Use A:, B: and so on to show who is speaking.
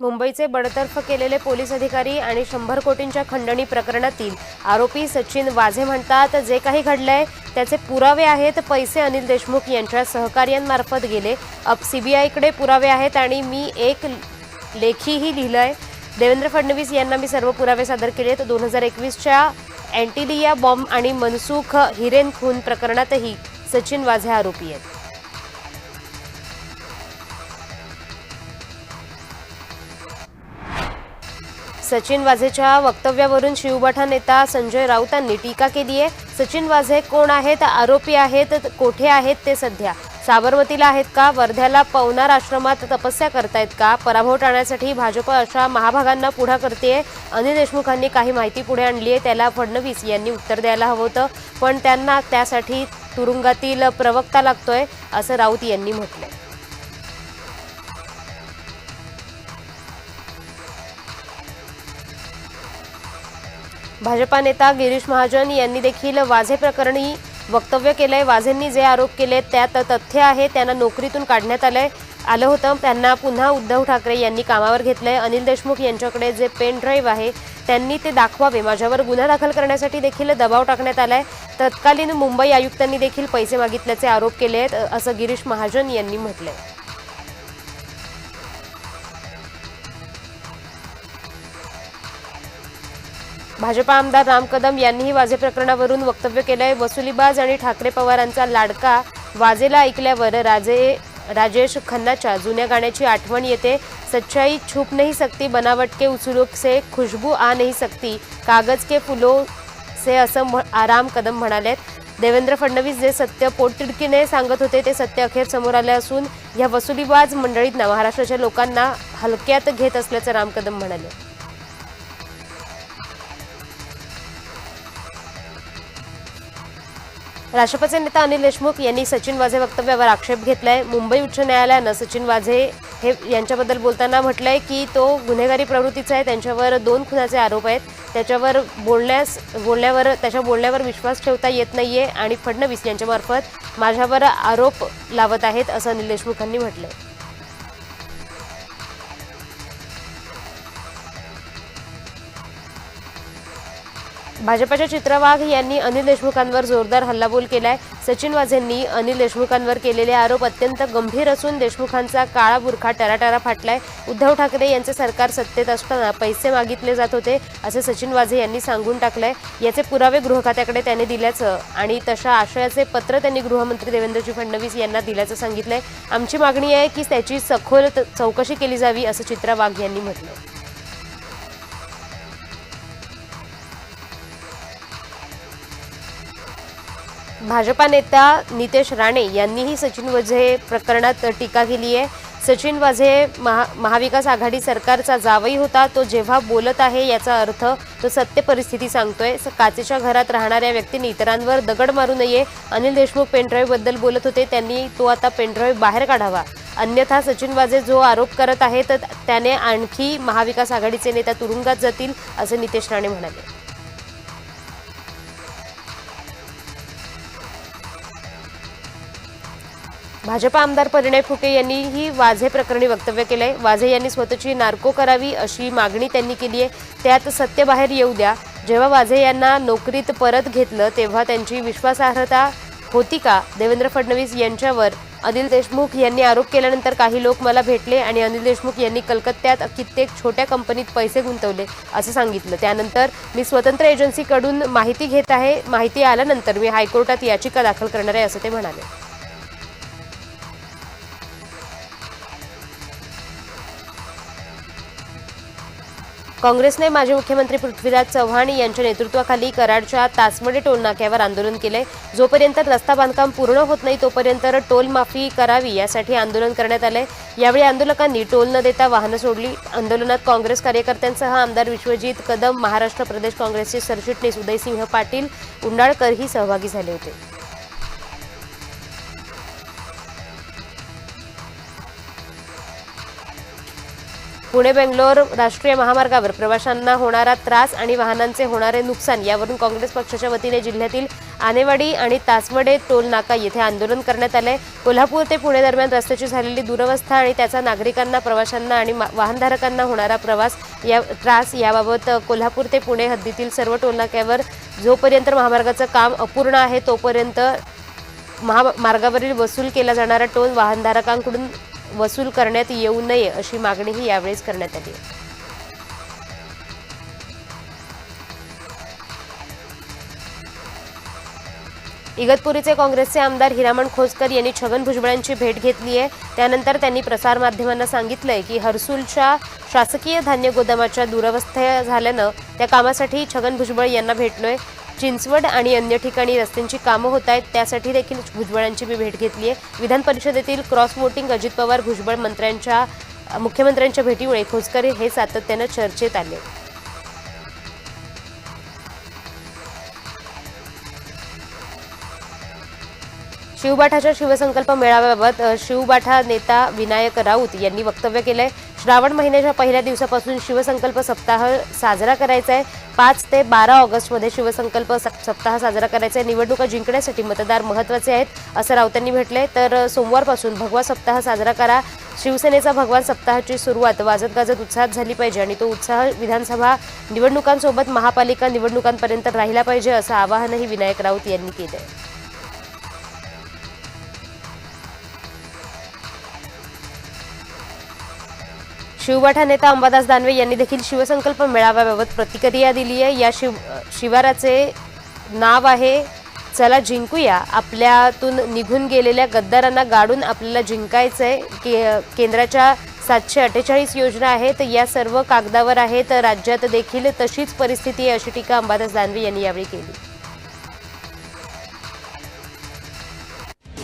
A: मुंबईचे बडतर्फ केलेले पोलीस अधिकारी आणि शंभर कोटींच्या खंडणी प्रकरणातील आरोपी सचिन वाझे म्हणतात जे काही घडलंय त्याचे पुरावे आहेत. पैसे अनिल देशमुख यांच्या सहकार्यांमार्फत गेले. अब सीबीआयकडे पुरावे आहेत आणि मी एक लेखीही लिहिलंय. देवेंद्र फडणवीस यांना मी सर्व पुरावे सादर केले तर दोन हजार एकवीसच्या अँटिलिया बॉम्ब आणि मनसुख हिरेन खून प्रकरणातही सचिन वाझे आरोपी आहेत. सचिन वाझेच्या वक्तव्यावरून शिवबठा नेता संजय राऊतांनी टीका केली आहे. सचिन वाझे कोण आहेत? आरोपी आहेत? कोठे आहेत ते सध्या? साबरमतीला आहेत का? वर्ध्याला पवनार आश्रमात तपस्या करतायत का? पराभव टाळण्यासाठी भाजप अशा महाभागांना पुढा करते अनिल देशमुखांनी काही माहिती पुढे आणली आहे. त्याला फडणवीस यांनी उत्तर द्यायला हवं होतं. पण त्यांना त्यासाठी तुरुंगातील प्रवक्ता लागतोय असं राऊत यांनी म्हटलंय. भाजपा नेता गिरीश महाजन यांनी देखील वाझे प्रकरणी वक्तव्य केलंय. वाझेंनी जे आरोप केले त्यात तथ्य आहे त्यांना नोकरीतून काढण्यात आलंय. आलं होतं त्यांना पुन्हा उद्धव ठाकरे यांनी कामावर घेतलंय. अनिल देशमुख यांच्याकडे जे पेन ड्राईव्ह आहे त्यांनी ते दाखवावे. माझ्यावर गुन्हा दाखल करण्यासाठी देखील दबाव टाकण्यात आलाय. तत्कालीन मुंबई आयुक्तांनी देखील पैसे मागितल्याचे आरोप केले आहेत असं गिरीश महाजन यांनी म्हटलंय. भाजपा आमदार राम कदम यांनीही वाझे प्रकरणावरून वक्तव्य केलंय. वसुलीबाज आणि ठाकरे पवारांचा लाडका वाजेला ऐकल्यावर राजे राजेश खन्नाच्या जुन्या गाण्याची आठवण येते. सच्चाई छुप नहीं सकती बनावट के उचलूक से खुशबू आ नाही सकती कागज के फुलो से असं म्ह- आराम कदम म्हणालेत. देवेंद्र फडणवीस जे सत्य पोटतिडकीने सांगत होते ते सत्य अखेर समोर आले असून या वसुलीबाज मंडळींना महाराष्ट्राच्या लोकांना हलक्यात घेत असल्याचं राम कदम म्हणाले. राष्ट्रपती नेता अनिल देशमुख यांनी सचिन वाझे वक्तव्यावर आक्षेप घेतलाय. मुंबई उच्च न्यायालयानं सचिन वाझे हे यांच्याबद्दल बोलताना म्हटलंय की तो गुन्हेगारी प्रवृत्तीचा आहे. त्यांच्यावर दोन खुनाचे आरोप आहेत. त्याच्यावर बोलण्यास बोलण्यावर त्याच्या बोलण्यावर विश्वास ठेवता येत नाहीये आणि फडणवीस यांच्यामार्फत माझ्यावर आरोप लावत आहेत असं अनिल देशमुखांनी म्हटलंय. भाजपाच्या चित्रा वाघ यांनी अनिल देशमुखांवर जोरदार हल्लाबोल केलाय. सचिन वाझेंनी अनिल देशमुखांवर केलेले आरोप अत्यंत गंभीर असून देशमुखांचा काळा बुरखा टराटरा फाटलाय. उद्धव ठाकरे यांचे सरकार सत्तेत असताना पैसे मागितले जात होते असे सचिन वाझे यांनी सांगून टाकलंय. याचे पुरावे गृह खात्याकडे त्यांनी दिल्याचं आणि तशा आशयाचे पत्र त्यांनी गृहमंत्री देवेंद्रजी फडणवीस यांना दिल्याचं सांगितलंय. आमची मागणी आहे की त्याची सखोल चौकशी केली जावी असं चित्रा वाघ यांनी म्हटलं भाजपा नेता नितेश राणे यांनीही सचिन वझे प्रकरणात टीका केली आहे. सचिन वाझे महा महाविकास आघाडी सरकारचा जावई होता तो जेव्हा बोलत आहे याचा अर्थ तो सत्य परिस्थिती सांगतोय. काचेच्या घरात राहणाऱ्या व्यक्तींनी इतरांवर दगड मारू नये. अनिल देशमुख पेनड्राईव्हबद्दल बोलत होते त्यांनी तो आता पेनड्राईव्ह बाहेर काढावा. अन्यथा सचिन वाझे जो आरोप करत आहे तर त्याने आणखी महाविकास आघाडीचे नेता तुरुंगात जातील असं नितेश राणे म्हणाले. भाजपा आमदार परिणय फुके यांनीही वाझे प्रकरणी वक्तव्य केलं आहे वाझे यांनी स्वतःची नार्को करावी अशी मागणी त्यांनी केली आहे त्यात सत्य बाहेर येऊ द्या. जेव्हा वाझे यांना नोकरीत परत घेतलं तेव्हा त्यांची विश्वासार्हता होती का? देवेंद्र फडणवीस यांच्यावर अनिल देशमुख यांनी आरोप केल्यानंतर काही लोक मला भेटले आणि अनिल देशमुख यांनी कलकत्त्यात कित्येक छोट्या कंपनीत पैसे गुंतवले असं सांगितलं. त्यानंतर मी स्वतंत्र एजन्सीकडून माहिती घेत आहे. माहिती आल्यानंतर मी हायकोर्टात याचिका दाखल करणार आहे असं ते म्हणाले. काँग्रेसने माजी मुख्यमंत्री पृथ्वीराज चव्हाण यांच्या नेतृत्वाखाली कराडच्या तासमडे टोल नाक्यावर आंदोलन केलंय जोपर्यंत रस्ता बांधकाम पूर्ण होत नाही तोपर्यंत टोल माफी करावी यासाठी आंदोलन करण्यात आलंय यावेळी आंदोलकांनी टोल न देता वाहनं सोडली. आंदोलनात काँग्रेस कार्यकर्त्यांसह आमदार विश्वजित कदम महाराष्ट्र प्रदेश काँग्रेसचे सरचिटणीस उदयसिंह पाटील उंडाळकरही सहभागी झाले होते. पुणे बेंगलोर राष्ट्रीय महामार्गावर प्रवाशांना होणारा त्रास आणि वाहनांचे होणारे नुकसान यावरून काँग्रेस पक्षाच्या वतीने जिल्ह्यातील आनेवाडी आणि तासवडे टोल नाका येथे आंदोलन करण्यात आले कोल्हापूर ते पुणे दरम्यान रस्त्याची झालेली दुरवस्था आणि त्याचा नागरिकांना प्रवाशांना आणि मा- वाहनधारकांना होणारा प्रवास या त्रास याबाबत कोल्हापूर ते पुणे हद्दीतील सर्व टोलनाक्यावर जोपर्यंत महामार्गाचं काम अपूर्ण आहे तोपर्यंत महामार्गावरील वसूल केला जाणारा टोल वाहनधारकांकडून वसूल करण्यात येऊ नये अशी मागणीही यावेळेस करण्यात आली. इगतपुरीचे काँग्रेसचे आमदार हिरामण खोसकर यांनी छगन भुजबळांची भेट घेतली आहे. त्यानंतर त्यांनी प्रसारमाध्यमांना सांगितलंय की हर्सूलच्या शासकीय धान्य गोदामाच्या दुरवस्था झाल्यानं त्या कामासाठी छगन भुजबळ यांना भेटलोय. चिंचवड आणि अन्य ठिकाणी रस्त्यांची कामं होत आहेत. त्यासाठी देखील भुजबळांची मी भेट घेतली आहे. विधान परिषदेतील क्रॉस वोटिंग अजित पवार भुजबळ मंत्र्यांच्या मुख्यमंत्र्यांच्या भेटीमुळे खोसकर हे सातत्यानं चर्चेत आले. शिवबाठाच्या शिवसंकल्प मेळाव्याबाबत शिवबाठा नेता विनायक राऊत यांनी वक्तव्य केलं आहे श्रावण महिन्याच्या पहिल्या दिवसापासून शिवसंकल्प सप्ताह साजरा करायचा आहे. पाच ते बारा ऑगस्टमध्ये शिवसंकल्प स- सप्ताह साजरा करायचा आहे. निवडणुका जिंकण्यासाठी मतदार महत्त्वाचे आहेत असं राऊतांनी म्हटलंय. तर सोमवारपासून भगवा सप्ताह साजरा करा. शिवसेनेचा भगवान सप्ताहाची सुरुवात वाजत गाजत उत्साहात झाली पाहिजे आणि तो उत्साह विधानसभा निवडणुकांसोबत महापालिका निवडणुकांपर्यंत राहिला पाहिजे असं आवाहनही विनायक राऊत यांनी केलंय. शिवबाठा नेता अंबादास दानवे यांनी देखील शिवसंकल्प मेळाव्याबाबत प्रतिक्रिया दिली आहे. या शिव शिवाराचे नाव आहे चला जिंकूया. आपल्यातून निघून गेलेल्या गद्दारांना गाडून आपल्याला जिंकायचं आहे के केंद्राच्या सातशे अठ्ठेचाळीस योजना आहेत या सर्व कागदावर आहेत. राज्यात देखील तशीच परिस्थिती आहे अशी टीका अंबादास दानवे यांनी यावेळी केली.